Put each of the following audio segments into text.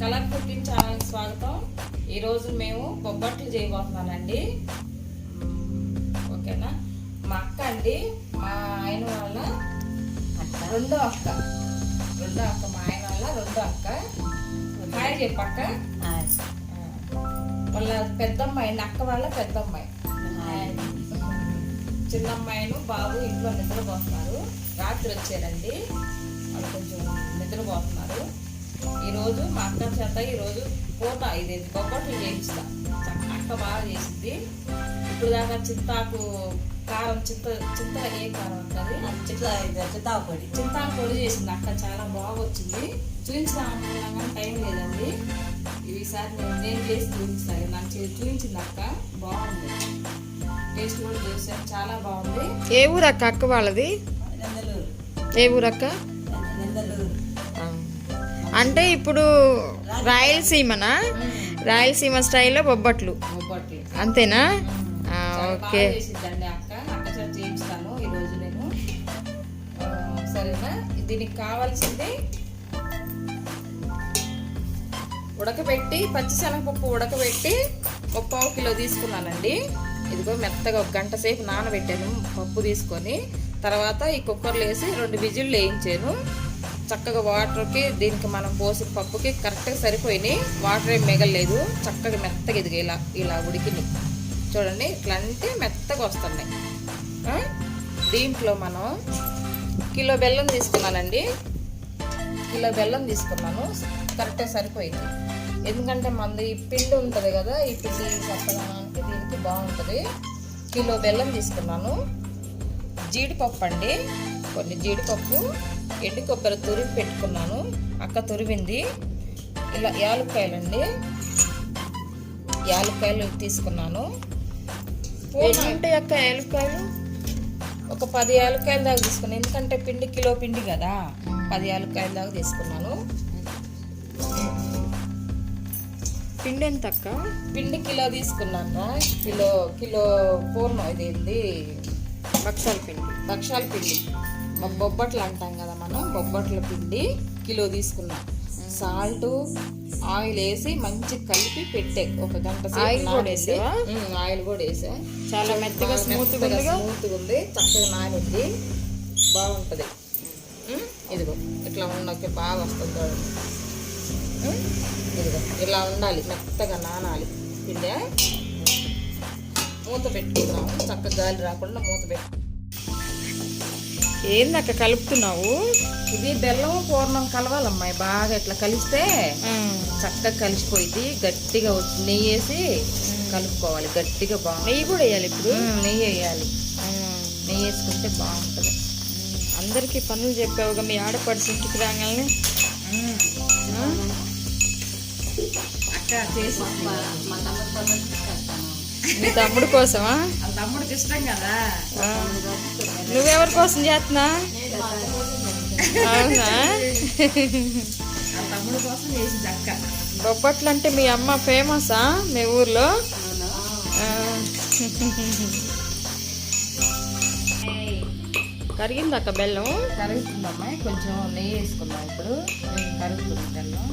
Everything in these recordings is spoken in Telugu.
కలర్ కుకింగ్ ఛానల్కి స్వాగతం. ఈరోజు మేము బొబ్బట్లు చేయబోతున్నానండి. ఓకేనా? మా అక్క అండి మా ఆయన వాళ్ళ రెండో అక్క. రెండో అక్క మా ఆయన వాళ్ళ రెండో అక్క. హాయ్ చెప్పక్క. వాళ్ళ పెద్దమ్మాయి అక్క వాళ్ళ పెద్దమ్మాయి. చిన్నమ్మాయిను బాబు ఇంట్లో నిద్రపోతున్నారు. రాత్రి వచ్చారండి. వాళ్ళు కొంచెం నిద్రపోతున్నారు. ఈరోజు మా అక్క చేత ఈరోజు పూత ఇది బొబ్బట్లు చేయిస్తా. చక్క- అక్క బాగా చేసింది. ఇప్పుడు దాకా చింతాకు కారం చింత చింత ఏ కారం ఉంటుంది చిత్తాపొడి చింతాకు పొడి చేసింది. అక్క చాలా బాగా వచ్చింది టైం లేదండి. ఈసారి నేను నేను చేసి చూపిస్తాను నాకు చూపించింది అక్క. బాగుంది. టేస్ట్ కూడా చేశాను. చాలా బాగుంది. ఏ ఊరు అక్క? అక్క వాళ్ళది? ఏ ఊరు అక్క? అంటే ఇప్పుడు రాయలసీమనా? రాయలసీమ స్టైల్లో బొబ్బట్లు. అంతేనా? ఓకే. సరేనా? దీనికి కావాల్సింది ఉడకబెట్టి పచ్చిశనగపప్పు ఉడకబెట్టి ఒక పావు కిలో తీసుకున్నానండి. ఇదిగో మెత్తగా ఒక గంట సేపు నానబెట్టాను పప్పు తీసుకొని. తర్వాత ఈ కుక్కర్లో వేసి రెండు విజిల్లు వేయించాను. చక్కగా వాటర్కి దీనికి మనం పోసిన పప్పుకి కరెక్ట్గా సరిపోయినాయి. వాటర్ ఏం మిగలలేదు. చక్కగా మెత్తగా ఇదిగో ఇలా ఇలా ఉడికినాయి చూడండి ఇట్లా అంటే మెత్తగా వస్తున్నాయి. దీంట్లో మనం కిలో బెల్లం తీసుకున్నానండి. కిలో బెల్లం తీసుకున్నాను. కరెక్ట్గా సరిపోయింది. ఎందుకంటే మనది పిండి ఉంటుంది కదా ఈ పిండి చక్కదనానికి దీనికి బాగుంటుంది. కిలో బెల్లం తీసుకున్నాను. జీడిపప్పు అండి. కొన్ని జీడిపప్పు ఎండు కొబ్బరి తురిమి పెట్టుకున్నాను. అక్క తురిమింది. ఇలా యాలక్కాయలండి. యాలక్కాయలు తీసుకున్నాను. ఉంటాయి అక్క ఏలక్కాయలు ఒక పది యాలక్కాయల దాకా తీసుకున్నాను. ఎందుకంటే పిండి కిలో పిండి కదా. పది యాలక్కాయల దాకా తీసుకున్నాను. పిండి ఎంత అక్క? పిండి కిలో తీసుకున్నాను. కిలో కిలో పూర్ణం ఇదేంది? బక్సాల పిండి. భక్షాల పిండి. బొబ్బట్లు అంటాం కదా మనం బొబ్బట్ల పిండి కిలో తీసుకున్నాం. సాల్ట్ ఆయిల్ వేసి మంచి కలిపి పెట్టే. ఒక గంట ఆయిల్ కూడా? ఉమ్, ఆయిల్ కూడా వేసా. చాలా మెత్తగా స్మూత్ స్మూత్గా ఉంది. చక్కగా నానింది. బాగుంటుంది. ఇదిగో ఇట్లా ఉన్నకి బాగా వస్తుంది ఇదిగో ఇలా ఉండాలి. మెత్తగా నానాలి. పిండి. మూత పెట్టుకుందాము. చక్కగా గాలి రాకుండా మూత పెట్టు ఏంది అక్క కలుపుతున్నావు? ఇది బెల్లం పూర్ణం కలవాలమ్మాయి బాగా ఇట్లా కలిస్తే చక్కగా కలిసిపోయింది గట్టిగా వచ్చి నెయ్యి వేసి కలుపుకోవాలి గట్టిగా బాగుంది నెయ్యి కూడా వేయాలి ఇప్పుడు? నెయ్యి వేయాలి. నెయ్యి వేసుకుంటే బాగుంటుంది. అందరికీ పనులు చెప్పావుగా మీ ఆడపడిచి ఇంటికి రాగానే. అక్క చేసి మా తమ్ముడు కోసమా? తమ్ముడికి ఇష్టం కదా. నువ్వెవరి కోసం చేస్తున్నా? అవునా? తమ్ముడు కోసం చేసింది అక్క. బొబ్బట్లు అంటే మీ అమ్మ ఫేమసా మీ ఊర్లో. కరిగింది అక్క బెల్లం? కరుగుతుందమ్మాయి కొంచెం నెయ్యి వేసుకుందాం ఇప్పుడు. కరుగుతుంది బెల్లం.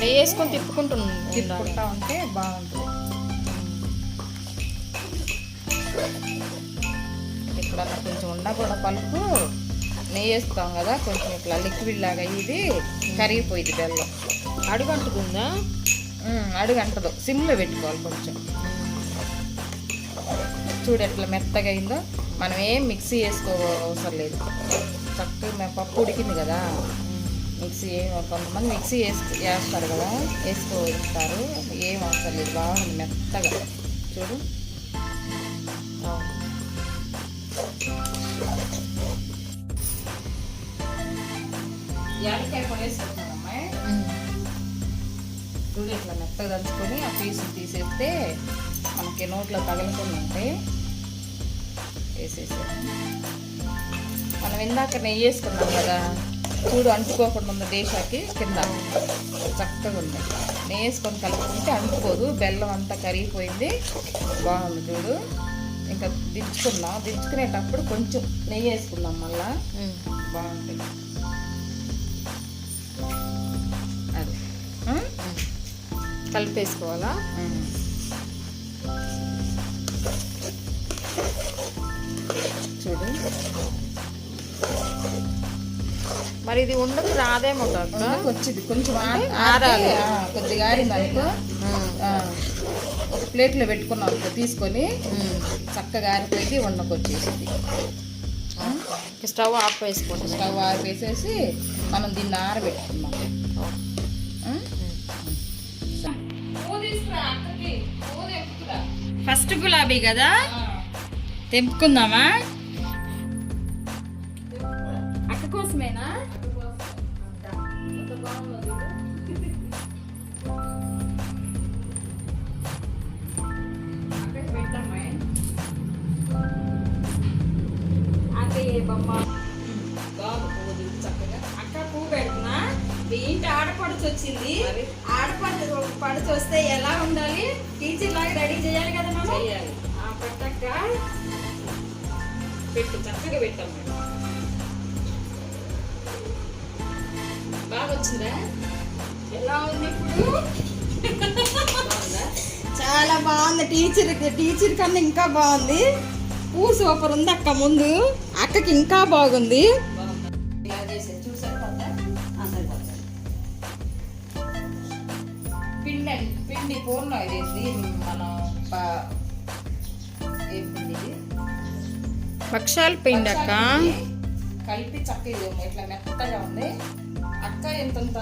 నెయ్యి వేసుకొని తిప్పుకుంటున్నాను తిప్పుకుంటా ఉంటే బాగుంటుంది. ఇక్కడ కొంచెం ఉండ కూడా పలుపు నెయ్యి వేస్తాం కదా కొంచెం ఇట్లా లిక్విడ్ లాగా ఇది కరిగిపోయింది బెల్లం. అడుగంటుకుందా? అడుగంటదు. సిమ్లో పెట్టుకోవాలి కొంచెం. చూడు ఎట్లా మెత్తగా అయిందో. మనం ఏం మిక్సీ వేసుకో అవసరం లేదు. చక్కగా మేము పప్పు ఉడికింది కదా. మిక్సీ ఏం కొంతమంది మిక్సీ వేసి వేస్తారు కదా. వేసుకోస్తారు ఏం అవసరం లేదు. బాగుంది మెత్తగా. చూడు. యాలక్కాయ వేసుకుంటున్నామమ్మాయి చూడు ఇట్లా మెత్తగా దంచుకొని ఆ పీసు తీసేస్తే మనకి నోట్లో తగలకుండా వేసేసి మనం ఇందాక నెయ్యి వేసుకున్నాం కదా చూడు అంటుకోకుండా ఉంది డేషాకి కింద చక్కగా ఉంది నెయ్యి వేసుకొని కలుపుకుంటే అంటుకోదు బెల్లం అంతా కరిగిపోయింది బాగుంది చూడు ఇంకా దించుకుందాం దించుకునేటప్పుడు కొంచెం నెయ్యి వేసుకుందాం మళ్ళా బాగుంటుంది కలిపేసుకోవాలా? చూడు మరి ఇది ఉండకు రాదేమో కదా ఉండకు వచ్చింది కొంచెం ఆరాలి. కొద్దిగా ఒక ప్లేట్లో పెట్టుకున్నాం తీసుకొని చక్కగా ఆరిపోయింది వండకు వచ్చేసింది స్టవ్ ఆఫ్ వేసుకోండి. స్టవ్ ఆరిపేసేసి మనం దీన్ని ఆరబెట్టుకున్నాం ఫస్ట్ గులాబీ కదా? తెంపుకుందామా? అక్క కోసమేనా? అక్క ఏ బొమ్మ? బాగు పువ్వు దిగు చక్కగా. అక్క పువ్వు పెడుతున్నా. మీ ఇంటి ఆడపడుచు వచ్చింది? ఆడపడుచు పడుచు వస్తే ఎలా ఉండాలి? టీచర్ లాగా రెడీ చేయాలి కదా మనం పెట్టక్క. పెట్టు చక్కగా పెట్టాం బాగా వచ్చిందా? ఎలా ఉంది ఇప్పుడు? చాలా బాగుంది టీచర్ టీచర్ కన్నా ఇంకా బాగుంది. పువ్వు సూపర్ ఉంది అక్క ముందు. అక్కకి ఇంకా బాగుంది. ఇది మనం ప- ఏం పిండి ఇది పక్షాల పిండి. అక్క కలిపి చక్క ఇట్లా మెత్తగా ఉంది. అక్క ఇంతంత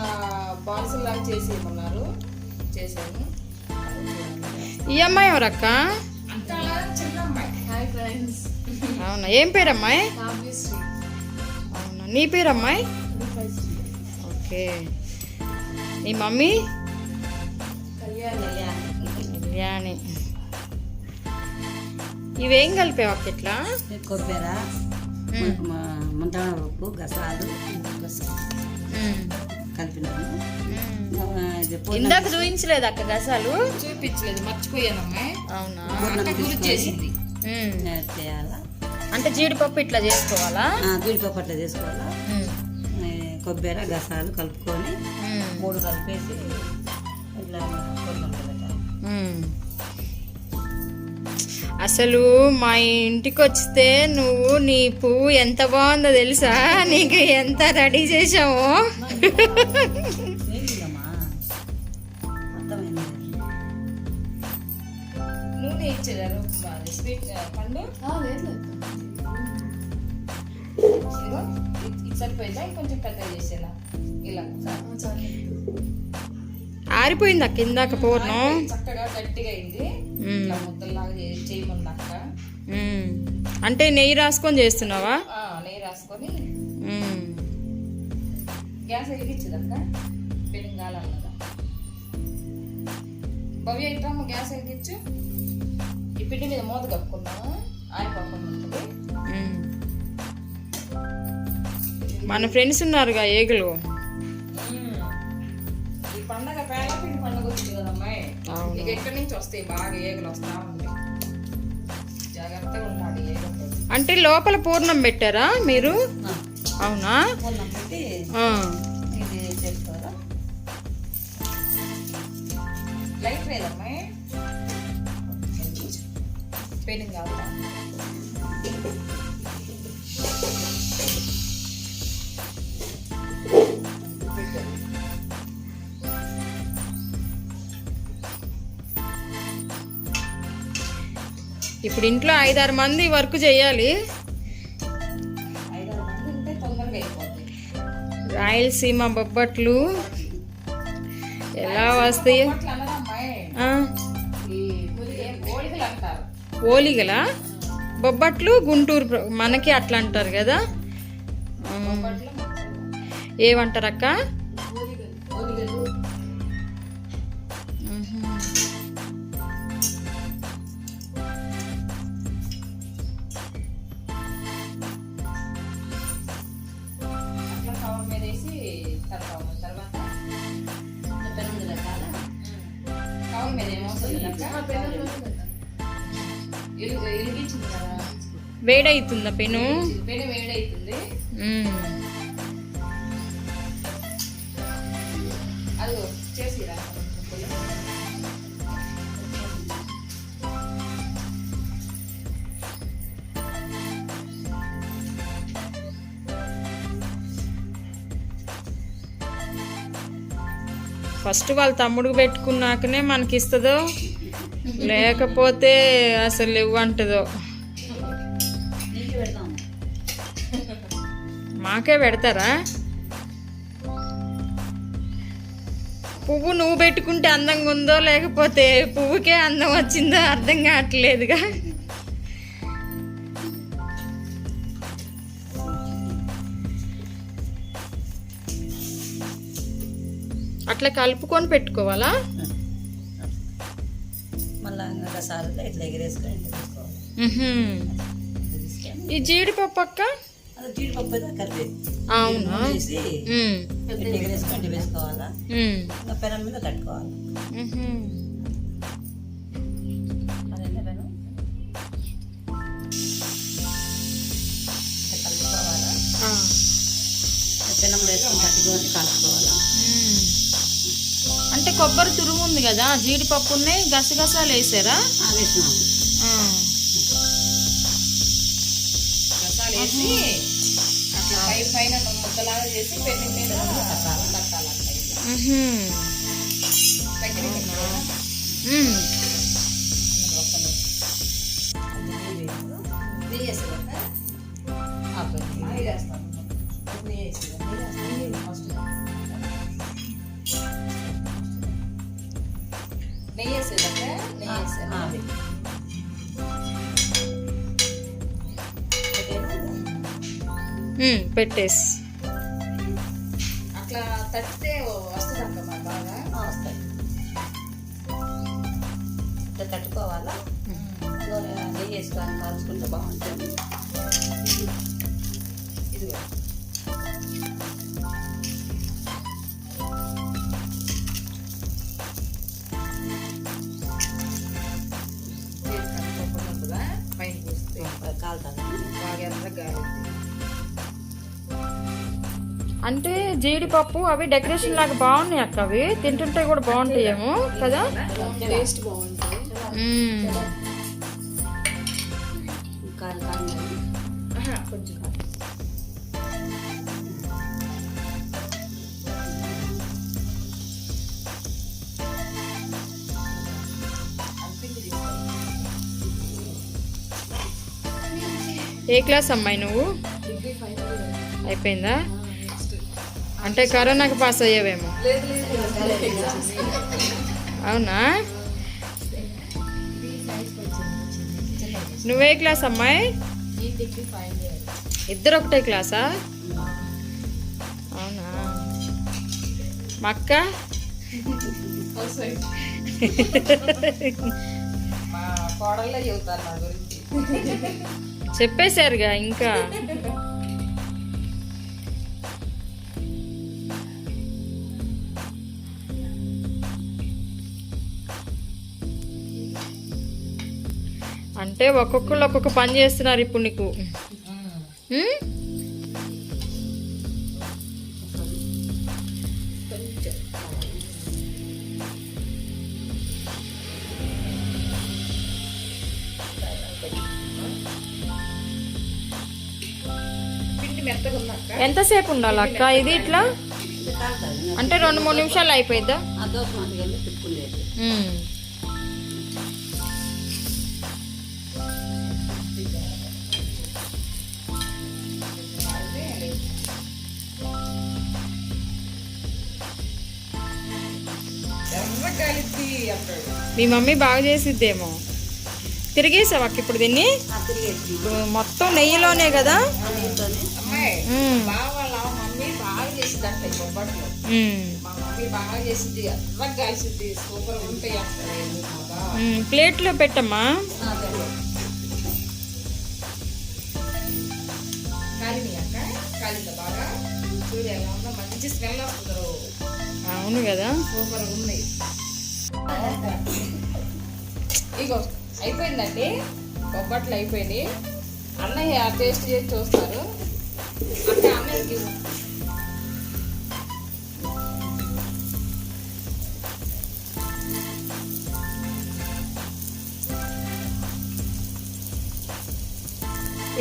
బాల్స్ లాగా చేసి ఇవ్వమన్నారు చేశాను. ఈ అమ్మాయి ఎవరక్క? అవునా? ఏం పేరు అమ్మాయి అవునా? నీ పేరు అమ్మాయి ఓకే. నీ మమ్మీ? కళ్యాణి ఇవేం కలిపావు అక్క ఇట్లా కొబ్బరి ముంటాడ ఉప్పు గసాలు కలిపినాను ఇందాక చూపించలేదు అక్క గసాలు. చూపించలేదు మర్చిపోయాను అవునా? చేసింది. చేయాలా? అంటే జీడిపప్పు ఇట్లా చేసుకోవాలా? జీడిపప్పు అట్లా చేసుకోవాలా? కొబ్బరి గసాలు కలుపుకొని. మూడు కలిపేసి ఇట్లా అసలు మా ఇంటికి వస్తే నువ్వు నీ పువ్వు ఎంత బాగుందో తెలుసా? నీకు ఎంత రెడీ చేసావో సరిపోయిందా? ఇంకొంచెం పెద్ద చేసేలా. ఇలా. ఆరిపోయింది అక్క ఇందాక పూర్ణం చక్కగా గట్టిగా అయింది. ఉమ్. ఇట్లా ముద్దల్లాగా చే- చేయమన్నా అక్క. ఉమ్. అంటే నెయ్యి రాసుకొని చేస్తున్నావా? నెయ్యి రాసుకొని. గ్యాస్ వెలిగించదు అక్క? పెళ్ళింగ్ కాలన్నదా భవ్య ఇట్లా గ్యాస్ వెలిగించు. ఈ పిండి మీద మూత కప్పుకున్నాము ఆరిపోకుండా ఉంటుంది. మన ఫ్రెండ్స్ ఉన్నారుగా ఏగులు. ఇక ఎక్కడి నుంచి వస్తాయి? బాగా ఏగలు వస్తా ఉంటాయి జాగ్రత్తగా ఉండాలి అంటే లోపల పూర్ణం పెట్టారా మీరు? అవునా? లైట్ లేదమ్మాయి కావాలి? ఇప్పుడు ఇంట్లో ఐదారు మంది వర్క్ చేయాలి. రాయలసీమ బొబ్బట్లు ఎలా వస్తాయి? ఓలిగలా బొబ్బట్లు గుంటూరు మనకి అట్లా అంటారు కదా. ఏమంటారు అక్క వేడైతుందా పెను? పెను ఫస్ట్ వాళ్ళ తమ్ముడికి పెట్టుకున్నాకనే మనకి ఇస్తుందో లేకపోతే అసలు ఇవ్వంటదో మాకే పెడతారా? పువ్వు నువ్వు పెట్టుకుంటే అందంగా ఉందో లేకపోతే పువ్వుకే అందం వచ్చిందో అర్థం కావట్లేదుగా. అట్లా కలుపుకొని పెట్టుకోవాలా? ఈ జీడిపప్పు అక్క? జీడిపప్పు అవునా. వేసుకోవాలా? పెనం మీద కట్టుకోవాలి. పెనం? వేసుకొని కట్టుకొని. అంటే కొబ్బరి తురుము ఉంది కదా జీడిపప్పుని గసగసాలు వేసారా? వేసినాము. వేసి అట్లా పై పైన ముద్దలాగా చేసి పెళ్ళి మీద కట్టాలంట ఇట్లా. ఉహుం. పెట్టేసి. అట్లా అంటే జీడిపప్పు అవి డెకరేషన్ లాగా బాగున్నాయి అక్క అవి. తింటుంటే కూడా కదా? టేస్ట్ బాగుంటుంది. ఆహా, కొంచెం. కాదు. ఏ క్లాస్ అమ్మాయి నువ్వు. అయిపోయిందా. అంటే కరోనాకి పాస్ అయ్యావేమో. అవునా నువ్వే క్లాస్ అమ్మాయి. ఇద్దరు ఒకటే క్లాసా అవునా మా అక్క హౌస్ వైఫ్. మా కోడళ్ళే చెబుతారు నా గురించి చెప్పేశారుగా ఇంకా అంటే ఒక్కొక్కళ్ళు ఒక్కొక్క పని చేస్తున్నారు ఇప్పుడు నీకు. ఎంతసేపు ఉండాలి అక్క? ఇది ఇట్లా? అంటే రెండు మూడు నిమిషాలు అయిపోయిద్దా? మీ మమ్మీ బాగా చేసిద్దేమో. తిరిగేసావు ఇప్పుడు దీన్ని? మొత్తం నెయ్యిలోనే కదా? ప్లేట్లో పెట్టమ్మా. అవును కదా. సూపర్ ఉన్నాయి. ఇగో అయిపోయిందండి. బొబ్బట్లు అయిపోయింది అన్నయ్య టేస్ట్ చేసి చూస్తారు. అంటే అన్నయ్యకి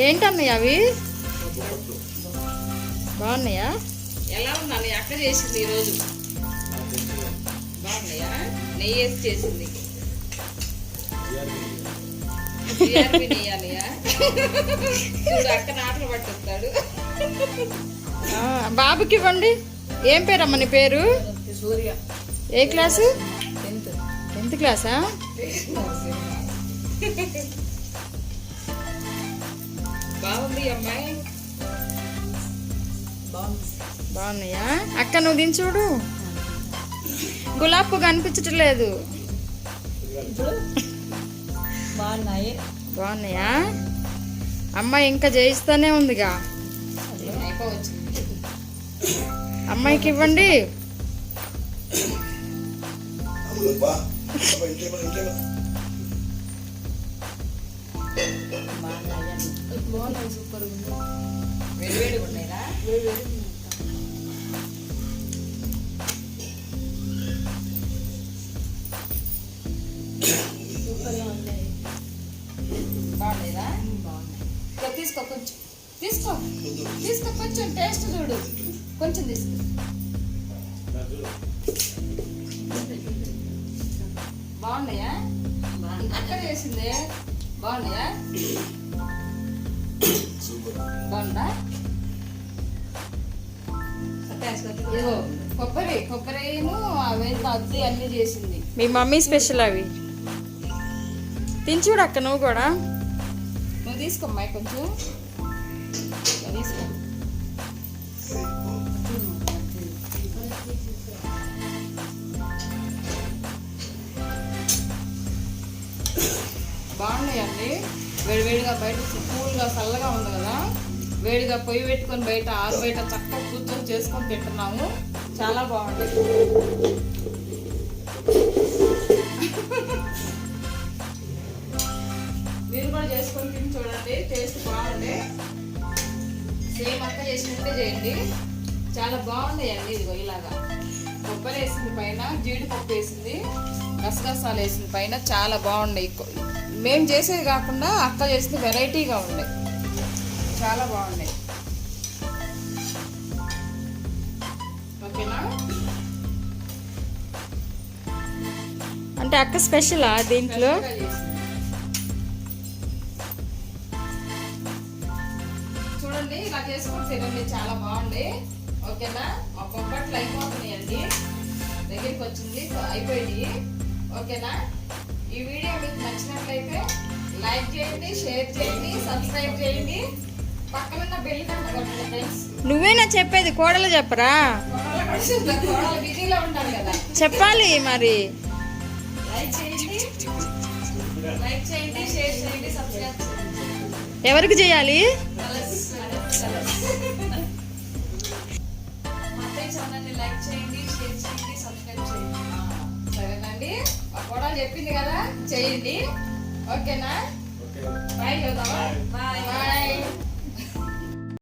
ఏంటన్నయ్య అవి? బాగున్నాయా? ఎలా ఉందని అక్క చేసింది ఈరోజు. బాగున్నాయా నెయ్యి వేసి చేసింది. చూడు అక్క నాటలు పట్టిస్తాడు. బాబుకి ఇవ్వండి. ఏం పేరమ్మ నీ పేరు? సూర్య. ఏ క్లాసు? టెన్త్. టెన్త్ క్లాసా? బాగుంది అమ్మాయి? బాగున్నాయా? అక్క నువ్వు చూడు. గులాబ్ పువ్వు కనిపించటం లేదు ఇప్పుడు బాగున్నాయి. బాగున్నాయా? అమ్మాయి ఇంకా చేయిస్తానే ఉందిగా. అమ్మాయికి ఇవ్వండి. సూపర్ బాగుండేదా తీసుకో కొంచెం. తీసుకో. తీసుకో కొంచెం టేస్ట్ చూడు. కొంచెం తీసుకో. బాగున్నాయా? అక్కడ చేసింది బాగున్నాయా? బాగుందా? కొబ్బరి కొబ్బరి కొబ్బరిను అవేంటి అద్ది అన్ని చేసింది. మీ మమ్మీ స్పెషల్ అవి. తిని చూడు అక్క నువ్వు కూడా. నువ్వు తీసుకోమ్మా కొంచెం. తీసుకో. బాగున్నాయండి వేడివేడిగా బయట కూల్గా చల్లగా ఉంది కదా. వేడిగా పొయ్యి పెట్టుకొని బయట ఆరు బయట చక్కగా కూర్చొని చేసుకొని తింటున్నాము. చాలా బాగుంటుంది సేమ్ అక్క చేసినట్టే చేయండి. చాలా బాగున్నాయండి ఇదిగో ఇలాగా. కొబ్బరి వేసింది పైన జీడిపప్పు వేసింది గసగసాలు వేసింది పైన చాలా బాగున్నాయి. మేము చేసేది కాకుండా అక్క చేసింది వెరైటీగా ఉన్నాయి. చాలా బాగున్నాయి. ఓకేనా? అంటే అక్క స్పెషలా దీంట్లో? చేసుకొని తినండి చాలా బాగుంది ఓకేనా? మా బొబ్బట్లు అయిపోతున్నాయండి. దగ్గరికి వచ్చింది అయిపోయింది ఓకేనా? ఈ వీడియో మీకు నచ్చినట్లయితే లైక్ చేయండి షేర్ చేయండి సబ్స్క్రైబ్ చేయండి. పక్కనున్న బెల్ గంట కొట్టండి ఫ్రెండ్స్ నువ్వేనా చెప్పేది కోడలు చెప్పరా? కోడలు బిజీలో ఉంటారు కదా. చెప్పాలి మరి. లైక్ చేయండి. లైక్ చేయండి షేర్ చేయండి సబ్స్క్రైబ్ చేయండి. ఎవరికి చేయాలి? లైక్ చేయండి షేర్ చేయండి సబ్స్క్రైబ్ చేయండి. సరేనండి? కూడా చెప్పింది కదా? చేయండి. ఓకేనా? బాయ్ చూద్దామా బాయ్ బాయ్